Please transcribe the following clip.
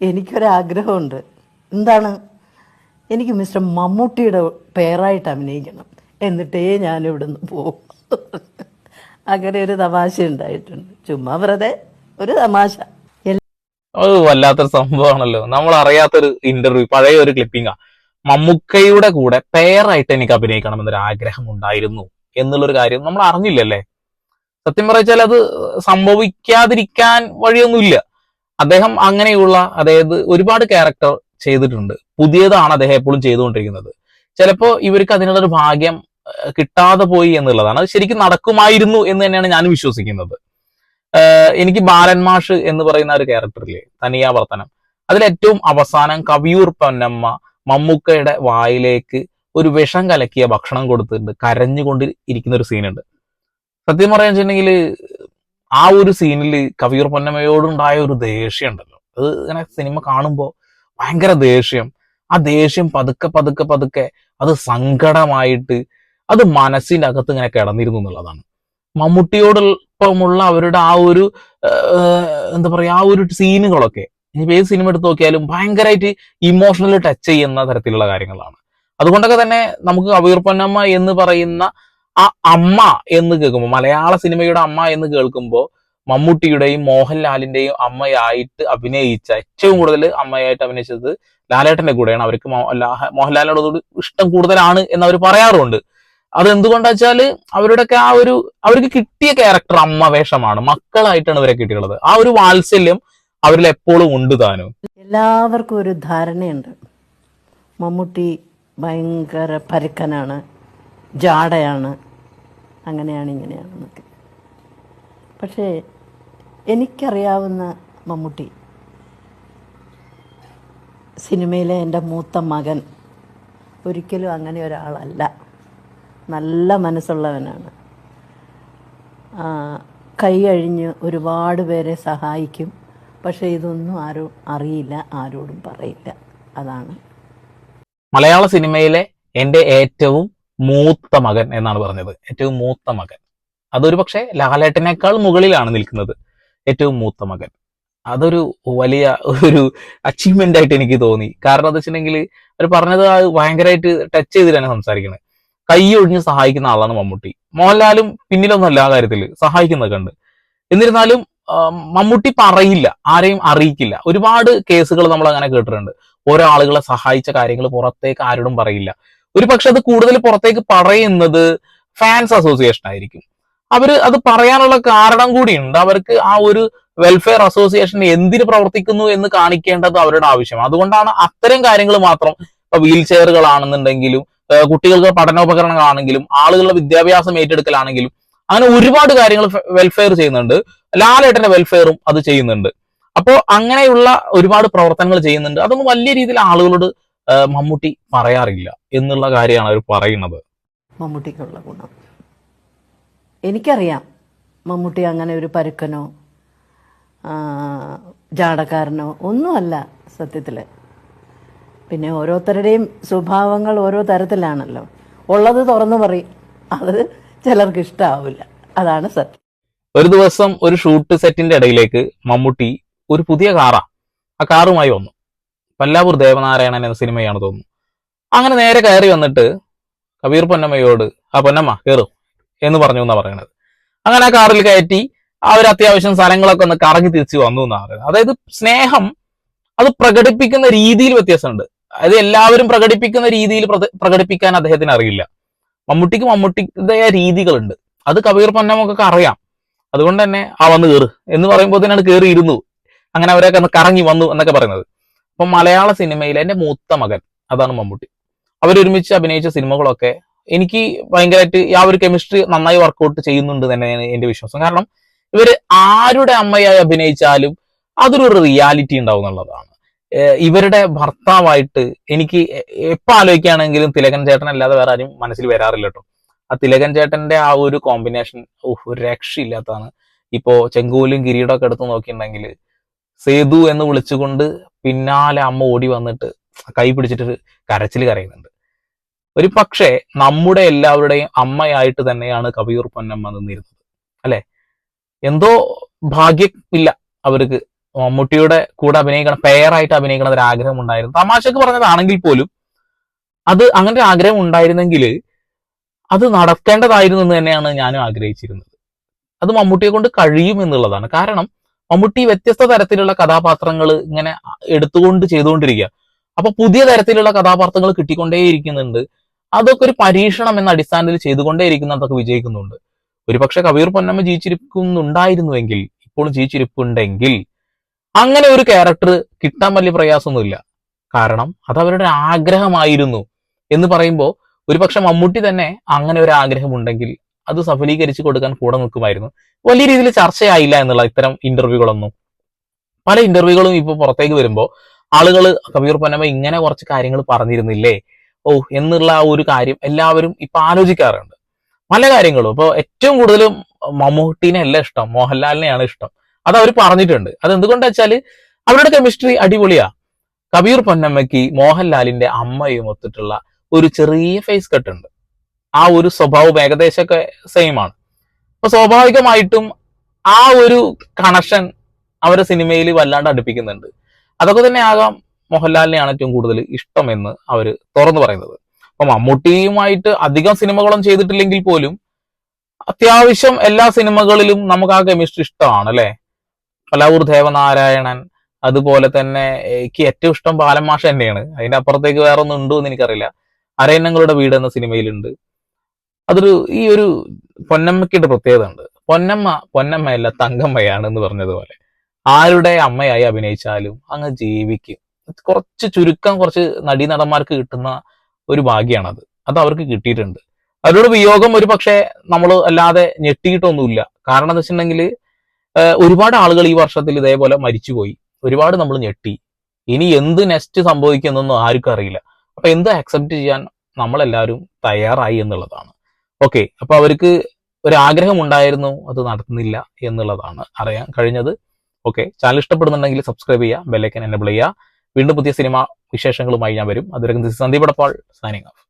എനിക്കൊരാഗ്രഹമുണ്ട്. എന്താണ്? എനിക്ക് മിസ്റ്റർ മമ്മൂട്ടിയുടെ പേരായിട്ട് അഭിനയിക്കണം. എന്നിട്ടേ ഞാൻ ഇവിടുന്ന് പോകും അങ്ങനെ ഒരു തമാശ ഉണ്ടായിട്ടുണ്ട്. ചുമ്മാ വെറുതെ ഒരു തമാശ. അത് വല്ലാത്തൊരു സംഭവമാണല്ലോ. നമ്മൾ അറിയാത്തൊരു ഇന്റർവ്യൂ പഴയ ഒരു ക്ലിപ്പിംഗാ മമ്മൂക്കയുടെ കൂടെ പേരായിട്ട് എനിക്ക് അഭിനയിക്കണം എന്നൊരു ആഗ്രഹം ഉണ്ടായിരുന്നു എന്നുള്ളൊരു കാര്യം നമ്മൾ അറിഞ്ഞില്ലല്ലേ സത്യം പറഞ്ഞാൽ അത് സംഭവിക്കാതിരിക്കാൻ വഴിയൊന്നുമില്ല. അദ്ദേഹം അങ്ങനെയുള്ള അതായത് ഒരുപാട് ക്യാരക്ടർ ചെയ്തിട്ടുണ്ട്. പുതിയതാണ് അദ്ദേഹം എപ്പോഴും ചെയ്തുകൊണ്ടിരിക്കുന്നത്. ചിലപ്പോ ഇവർക്ക് അതിനുള്ളൊരു ഭാഗ്യം കിട്ടാതെ പോയി എന്നുള്ളതാണ്. അത് ശരിക്കും നടക്കുമായിരുന്നു എന്ന് തന്നെയാണ് ഞാൻ വിശ്വസിക്കുന്നത്. എനിക്ക് ബാലൻ മാഷ് എന്ന് പറയുന്ന ഒരു ക്യാരക്ടറില്ലേ തനിയാവർത്തനം. അതിലേറ്റവും അവസാനം കവിയൂർ പൊന്നമ്മ മമ്മൂക്കയുടെ വായിലേക്ക് ഒരു വിഷം കലക്കിയ ഭക്ഷണം കൊടുത്തിട്ടുണ്ട്. കരഞ്ഞുകൊണ്ട് ഇരിക്കുന്ന ഒരു സീനുണ്ട് സത്യം പറയാന്ന് വെച്ചിട്ടുണ്ടെങ്കിൽ ആ ഒരു സീനിൽ കവിയൂർ പൊന്നമ്മയോടുണ്ടായ ഒരു ദേഷ്യം ഉണ്ടല്ലോ. അത് ഇങ്ങനെ സിനിമ കാണുമ്പോൾ ഭയങ്കര ദേഷ്യം. ആ ദേഷ്യം പതുക്കെ പതുക്കെ പതുക്കെ അത് സങ്കടമായിട്ട് അത് മനസ്സിന്റെ അകത്ത് ഇങ്ങനെ കിടന്നിരുന്നു എന്നുള്ളതാണ്. മമ്മൂട്ടിയോടൊപ്പമുള്ള അവരുടെ ആ ഒരു എന്താ പറയാ ആ ഒരു സീനുകളൊക്കെ ഇനി ഏത് സിനിമ എടുത്ത് നോക്കിയാലും ഭയങ്കരമായിട്ട് ഇമോഷണൽ ടച്ച് ചെയ്യുന്ന തരത്തിലുള്ള കാര്യങ്ങളാണ്. അതുകൊണ്ടൊക്കെ തന്നെ നമുക്ക് അവീർപ്പന്നമ്മ പൊന്നമ്മ എന്ന് പറയുന്ന ആ അമ്മ എന്ന് കേൾക്കുമ്പോൾ മലയാള സിനിമയുടെ അമ്മ എന്ന് കേൾക്കുമ്പോൾ മമ്മൂട്ടിയുടെയും മോഹൻലാലിന്റെയും അമ്മയായിട്ട് അഭിനയിച്ച ഏറ്റവും കൂടുതൽ അമ്മയായിട്ട് അഭിനയിച്ചത് ലാലേട്ടന്റെ കൂടെയാണ്. അവർക്ക് മോഹൻലാലിനോടൊരു മോഹൻലാലിനോട് ഇഷ്ടം കൂടുതലാണ് എന്ന് അവർ പറയാറുണ്ട്. അത് എന്തുകൊണ്ടാ വെച്ചാൽ അവരുടെയൊക്കെ ആ ഒരു അവർക്ക് കിട്ടിയ ക്യാരക്ടർ അമ്മ വേഷമാണ്. മക്കളായിട്ടാണ് ഇവരെ കിട്ടിയുള്ളത് ആ ഒരു വാത്സല്യം അവരിൽ എപ്പോഴും ഉണ്ട് താനും. എല്ലാവർക്കും ഒരു ധാരണയുണ്ട്. മമ്മൂട്ടി ഭയങ്കര പരുക്കനാണ് ജാടയാണ്. അങ്ങനെയാണ് ഇങ്ങനെയാണെന്നൊക്കെ പക്ഷേ എനിക്കറിയാവുന്ന മമ്മൂട്ടി സിനിമയിലെ എന്റെ മൂത്ത മകൻ ഒരിക്കലും അങ്ങനെ ഒരാളല്ല. നല്ല മനസ്സുള്ളവനാണ്. കൈ അഴിഞ്ഞ് ഒരുപാട് പേരെ സഹായിക്കും. പക്ഷേ ഇതൊന്നും ആരും അറിയില്ല ആരോടും പറയില്ല. അതാണ്. മലയാള സിനിമയിലെ എന്റെ ഏറ്റവും മൂത്ത മകൻ എന്നാണ് പറഞ്ഞത്. ഏറ്റവും മൂത്ത മകൻ. അതൊരു പക്ഷേ ലാലേട്ടനേക്കാൾ മുകളിലാണ് നിൽക്കുന്നത് ഏറ്റവും മൂത്ത മകൻ. അതൊരു വലിയ ഒരു അച്ചീവ്മെന്റ് ആയിട്ട് എനിക്ക് തോന്നി. കാരണം എന്താ വെച്ചിട്ടുണ്ടെങ്കിൽ അവർ പറഞ്ഞത് അത് ഭയങ്കരമായിട്ട് ടച്ച് ചെയ്തിട്ടാണ് സംസാരിക്കുന്നത് കൈ ഒഴിഞ്ഞ് സഹായിക്കുന്ന ആളാണ് മമ്മൂട്ടി. മോഹൻലാലും പിന്നിലൊന്നല്ല ആ കാര്യത്തിൽ സഹായിക്കുന്നൊക്കെ ഉണ്ട്. എന്നിരുന്നാലും മമ്മൂട്ടി പറയില്ല. ആരെയും അറിയിക്കില്ല. ഒരുപാട് കേസുകൾ നമ്മൾ അങ്ങനെ കേട്ടിട്ടുണ്ട്. ഓരോ ആളുകളെ സഹായിച്ച കാര്യങ്ങൾ പുറത്തേക്ക് ആരോടും പറയില്ല. ഒരു പക്ഷെ അത് കൂടുതൽ പുറത്തേക്ക് പറയുന്നത് ഫാൻസ് അസോസിയേഷൻ ആയിരിക്കും. അവർ അത് പറയാനുള്ള കാരണം കൂടിയുണ്ട്. അവർക്ക് ആ ഒരു വെൽഫെയർ അസോസിയേഷൻ എന്തിന് പ്രവർത്തിക്കുന്നു എന്ന് കാണിക്കേണ്ടത് അവരുടെ ആവശ്യമാണ് അതുകൊണ്ടാണ് അത്തരം കാര്യങ്ങൾ മാത്രം ഇപ്പൊ വീൽ ചെയറുകളാണെന്നുണ്ടെങ്കിലും കുട്ടികൾക്ക് പഠനോപകരണങ്ങളാണെങ്കിലും ആളുകളുടെ വിദ്യാഭ്യാസം ഏറ്റെടുക്കലാണെങ്കിലും അങ്ങനെ ഒരുപാട് കാര്യങ്ങൾ വെൽഫെയർ ചെയ്യുന്നുണ്ട്. ലാലേട്ടന്റെ വെൽഫെയറും അത് ചെയ്യുന്നുണ്ട്. അപ്പോൾ അങ്ങനെയുള്ള ഒരുപാട് പ്രവർത്തനങ്ങൾ ചെയ്യുന്നുണ്ട്. അതൊന്നും വലിയ രീതിയിൽ ആളുകളോട് മമ്മൂട്ടി പറയാറില്ല എന്നുള്ള കാര്യമാണ് അവർ പറയുന്നത്. മമ്മൂട്ടിക്കുള്ള ഗുണം. എനിക്കറിയാം മമ്മൂട്ടി അങ്ങനെ ഒരു പരുക്കനോ ജാടക്കാരനോ ഒന്നുമല്ല സത്യത്തിൽ പിന്നെ ഓരോരുത്തരുടെയും സ്വഭാവങ്ങൾ ഓരോ തരത്തിലാണല്ലോ. ഉള്ളത് തുറന്നു പറയും. അത് ചിലർക്ക് ഇഷ്ടാവില്ല. അതാണ് സത്യം. ഒരു ദിവസം ഒരു ഷൂട്ട് സെറ്റിന്റെ ഇടയിലേക്ക് മമ്മൂട്ടി ഒരു പുതിയ കാറാ. ആ കാറുമായി വന്നു. പല്ലാവൂർ ദേവനാരായണൻ എന്ന സിനിമയാണ് തോന്നുന്നു. അങ്ങനെ നേരെ കയറി വന്നിട്ട് കബീർ പൊന്നമ്മയോട് ആ പൊന്നമ്മ കയറും എന്ന് പറഞ്ഞു എന്നാ പറയണത്. അങ്ങനെ ആ കാറിൽ കയറ്റി അവർ അത്യാവശ്യം സ്ഥലങ്ങളൊക്കെ ഒന്ന് കറങ്ങി തിരിച്ചു വന്നു എന്നാ പറയുന്നത്. അതായത് സ്നേഹം അത് പ്രകടിപ്പിക്കുന്ന രീതിയിൽ വ്യത്യാസമുണ്ട്. അതായത് എല്ലാവരും പ്രകടിപ്പിക്കുന്ന രീതിയിൽ പ്രകടിപ്പിക്കാൻ അദ്ദേഹത്തിന് അറിയില്ല. മമ്മൂട്ടിക്ക് മമ്മൂട്ടിയുടേതായ രീതികളുണ്ട്. അത് കബീർ പൊന്നമ്മക്കൊക്കെ അറിയാം. അതുകൊണ്ട് തന്നെ ആ വന്ന് കയറ് എന്ന് പറയുമ്പോൾ തന്നെയാണ് കയറി ഇരുന്നു അങ്ങനെ അവരൊക്കെ ഒന്ന് കറങ്ങി വന്നു എന്നൊക്കെ പറയുന്നത്. അപ്പൊ മലയാള സിനിമയിൽ എന്റെ മൂത്ത മകൻ അതാണ് മമ്മൂട്ടി. അവരൊരുമിച്ച് അഭിനയിച്ച സിനിമകളൊക്കെ എനിക്ക് ഭയങ്കരമായിട്ട് ആ ഒരു കെമിസ്ട്രി നന്നായി വർക്കൗട്ട് ചെയ്യുന്നുണ്ട് തന്നെയാണ് എന്റെ വിശ്വാസം. കാരണം ഇവർ ആരുടെ അമ്മയായി അഭിനയിച്ചാലും അതൊരു റിയാലിറ്റി ഉണ്ടാവും എന്നുള്ളതാണ്. ഇവരുടെ ഭർത്താവായിട്ട് എനിക്ക് എപ്പോൾ എപ്പോ ആലോചിക്കുകയാണെങ്കിലും തിലകൻ ചേട്ടൻ അല്ലാതെ വേറെ ആരും മനസ്സിൽ വരാറില്ല കേട്ടോ ആ തിലകൻ ചേട്ടന്റെ ആ ഒരു കോമ്പിനേഷൻ ഒരു രക്ഷയില്ലാത്തതാണ്. ഇപ്പോ ചെങ്കോലും കിരീടമൊക്കെ എടുത്ത് നോക്കിയിട്ടുണ്ടെങ്കിൽ സേതു എന്ന് വിളിച്ചുകൊണ്ട് പിന്നാലെ അമ്മ ഓടി വന്നിട്ട് കൈ പിടിച്ചിട്ട് കരച്ചിൽ കരയുന്നുണ്ട്. ഒരു പക്ഷേ നമ്മുടെ എല്ലാവരുടെയും അമ്മയായിട്ട് തന്നെയാണ് കവിയൂർ പൊന്നമ്മ നിന്നിരുന്നത് അല്ലെ? എന്തോ ഭാഗ്യം ഇല്ല അവർക്ക്. മമ്മൂട്ടിയുടെ കൂടെ അഭിനയിക്കണം പെയറായിട്ട് അഭിനയിക്കണം ഒരു ആഗ്രഹം ഉണ്ടായിരുന്നു. തമാശക്ക് പറഞ്ഞതാണെങ്കിൽ പോലും അത് അങ്ങനെ ഒരു ആഗ്രഹം ഉണ്ടായിരുന്നെങ്കിൽ അത് നടക്കേണ്ടതായിരുന്നു എന്ന് തന്നെയാണ് ഞാനും ആഗ്രഹിച്ചിരുന്നത്. അത് മമ്മൂട്ടിയെ കൊണ്ട് കഴിയും എന്നുള്ളതാണ്. കാരണം മമ്മൂട്ടി വ്യത്യസ്ത തരത്തിലുള്ള കഥാപാത്രങ്ങൾ ഇങ്ങനെ എടുത്തുകൊണ്ട് ചെയ്തുകൊണ്ടിരിക്കുക. അപ്പൊ പുതിയ തരത്തിലുള്ള കഥാപാത്രങ്ങൾ കിട്ടിക്കൊണ്ടേയിരിക്കുന്നുണ്ട്. അതൊക്കെ ഒരു പരീക്ഷണം എന്ന അടിസ്ഥാനത്തിൽ ചെയ്തുകൊണ്ടേയിരിക്കുന്നതൊക്കെ വിജയിക്കുന്നുണ്ട്. ഒരുപക്ഷെ കബീർ പൊന്നമ്മ ജീവിച്ചിരിക്കുന്നുണ്ടായിരുന്നുവെങ്കിൽ ഇപ്പോഴും ജീവിച്ചിരിപ്പുണ്ടെങ്കിൽ അങ്ങനെ ഒരു ക്യാരക്ടർ കിട്ടാൻ വലിയ പ്രയാസമൊന്നുമില്ല. കാരണം അത് അവരുടെ ആഗ്രഹമായിരുന്നു എന്ന് പറയുമ്പോൾ ഒരുപക്ഷെ മമ്മൂട്ടി തന്നെ അങ്ങനെ ഒരു ആഗ്രഹം ഉണ്ടെങ്കിൽ അത് സഫലീകരിച്ച് കൊടുക്കാൻ കൂടെ നിൽക്കുമായിരുന്നു. വലിയ രീതിയിൽ ചർച്ചയായില്ല എന്നുള്ള ഇത്തരം ഇന്റർവ്യൂകളൊന്നും പല ഇന്റർവ്യൂകളും ഇപ്പൊ പുറത്തേക്ക് വരുമ്പോൾ ആളുകൾ കബീർ പൊന്നമ്മ ഇങ്ങനെ കുറച്ച് കാര്യങ്ങൾ പറഞ്ഞിരുന്നില്ലേ? ഓ എന്നുള്ള ആ ഒരു കാര്യം എല്ലാവരും ഇപ്പൊ ആലോചിക്കാറുണ്ട്. പല കാര്യങ്ങളും. ഇപ്പൊ ഏറ്റവും കൂടുതൽ മമ്മൂട്ടിനെ അല്ല ഇഷ്ടം മോഹൻലാലിനെയാണ് ഇഷ്ടം. അത് അവർ പറഞ്ഞിട്ടുണ്ട്. അത് എന്തുകൊണ്ടാ വെച്ചാൽ അവരുടെ കെമിസ്ട്രി അടിപൊളിയാ. കബീർ പൊന്നമ്മയ്ക്ക് മോഹൻലാലിന്റെ അമ്മയും ഒത്തിട്ടുള്ള ഒരു ചെറിയ ഫേസ് കട്ട് ഉണ്ട്. ആ ഒരു സ്വഭാവം ഏകദേശമൊക്കെ സെയിം ആണ്. അപ്പൊ സ്വാഭാവികമായിട്ടും ആ ഒരു കണക്ഷൻ അവരെ സിനിമയിൽ വല്ലാണ്ട് അടുപ്പിക്കുന്നുണ്ട്. അതൊക്കെ തന്നെ ആകാം മോഹൻലാലിനെയാണ് ഏറ്റവും കൂടുതൽ ഇഷ്ടമെന്ന് അവർ തുറന്നു പറയുന്നത്. അപ്പൊ മമ്മൂട്ടിയുമായിട്ട് അധികം സിനിമകളും ചെയ്തിട്ടില്ലെങ്കിൽ പോലും അത്യാവശ്യം എല്ലാ സിനിമകളിലും നമുക്ക് ആ കെമിസ്ട്രി ഇഷ്ടമാണ് അല്ലെ? പലാവൂർ ദേവനാരായണൻ അതുപോലെ തന്നെ എനിക്ക് ഏറ്റവും ഇഷ്ടം ബാലമാഷ തന്നെയാണ്. അതിന്റെ അപ്പുറത്തേക്ക് വേറെ ഒന്നും ഉണ്ടോ എന്ന് എനിക്കറിയില്ല. അരയന്നങ്ങളുടെ വീട് എന്ന സിനിമയിലുണ്ട് അതൊരു ഈ ഒരു പൊന്നമ്മയ്ക്കിട്ട് പ്രത്യേകത ഉണ്ട് പൊന്നമ്മ പൊന്നമ്മയല്ല തങ്കമ്മയാണ് എന്ന് പറഞ്ഞതുപോലെ. ആരുടെ അമ്മയായി അഭിനയിച്ചാലും അങ്ങ് ജീവിക്കും. കുറച്ച് ചുരുക്കം കുറച്ച് നടീനടന്മാർക്ക് കിട്ടുന്ന ഒരു ഭാഗ്യമാണത്. അത് അവർക്ക് കിട്ടിയിട്ടുണ്ട്. അവരുടെ വിയോഗം ഒരു പക്ഷേ നമ്മൾ അല്ലാതെ ഞെട്ടിയിട്ടൊന്നുമില്ല. കാരണം എന്താ വെച്ചിട്ടുണ്ടെങ്കിൽ ഒരുപാട് ആളുകൾ ഈ വർഷത്തിൽ ഇതേപോലെ മരിച്ചുപോയി. ഒരുപാട് നമ്മൾ ഞെട്ടി. ഇനി എന്ത് നെക്സ്റ്റ് സംഭവിക്കുന്നൊന്നും ആർക്കും അറിയില്ല. അപ്പൊ എന്ത് അക്സെപ്റ്റ് ചെയ്യാൻ നമ്മളെല്ലാവരും തയ്യാറായി എന്നുള്ളതാണ്. ഓക്കെ അപ്പൊ അവർക്ക് ഒരു ആഗ്രഹം ഉണ്ടായിരുന്നു അത് നടത്തുന്നില്ല എന്നുള്ളതാണ് അറിയാൻ കഴിഞ്ഞത്. ഓക്കെ ചാനൽ ഇഷ്ടപ്പെടുന്നുണ്ടെങ്കിൽ സബ്സ്ക്രൈബ് ചെയ്യുക ബെല്ലൈക്കൻ എനബിൾ ചെയ്യുക. വീണ്ടും പുതിയ സിനിമ വിശേഷങ്ങളുമായി ഞാൻ വരും. അതുവരെ സന്ദീപ് പടപ്പാൾ സൈനിങ് ഓഫ്